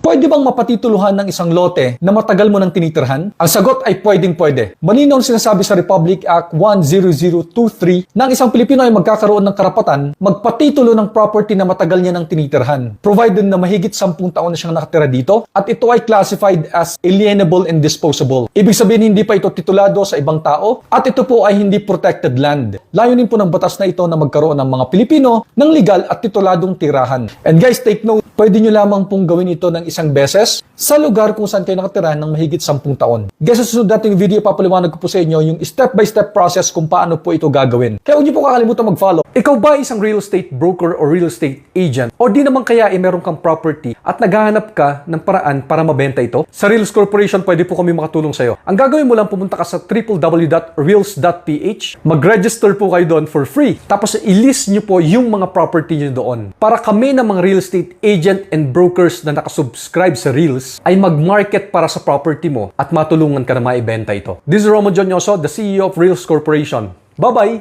Pwede bang mapatituluhan ng isang lote na matagal mo nang tinitirhan? Ang sagot ay pwedeng pwede. Malinaw ang sinasabi sa Republic Act 10023 na ang isang Pilipino ay magkakaroon ng karapatan magpatitulo ng property na matagal niya nang tinitirhan. Provided na mahigit 10 taon na siyang nakatira dito at ito ay classified as alienable and disposable. Ibig sabihin hindi pa ito titulado sa ibang tao at ito po ay hindi protected land. Layunin po ng batas na ito na magkaroon ng mga Pilipino ng legal at tituladong tirahan. And guys, take note, pwede nyo lamang pong gawin ito ng isang beses sa lugar kung saan kayo nakatira ng mahigit 10 taon. Guys, sa susunod nating video, papaliwanag ko po sa inyo yung step-by-step process kung paano po ito gagawin. Kaya huwag niyo po kakalimutan mag-follow. Ikaw ba isang real estate broker or real estate agent? O di naman kaya eh meron kang property at naghahanap ka ng paraan para mabenta ito? Sa Reals Corporation, pwede po kami makatulong sa'yo. Ang gagawin mo lang, pumunta ka sa www.reals.ph, mag-register po kayo doon for free. Tapos i-list nyo po yung mga property nyo doon. Para kami ng mga real estate agent and brokers na nakasubscribe sa Ay mag-market para sa property mo at matulungan ka na maibenta ito. This is Romo Jonyoso, the CEO of Reals Corporation. Bye-bye!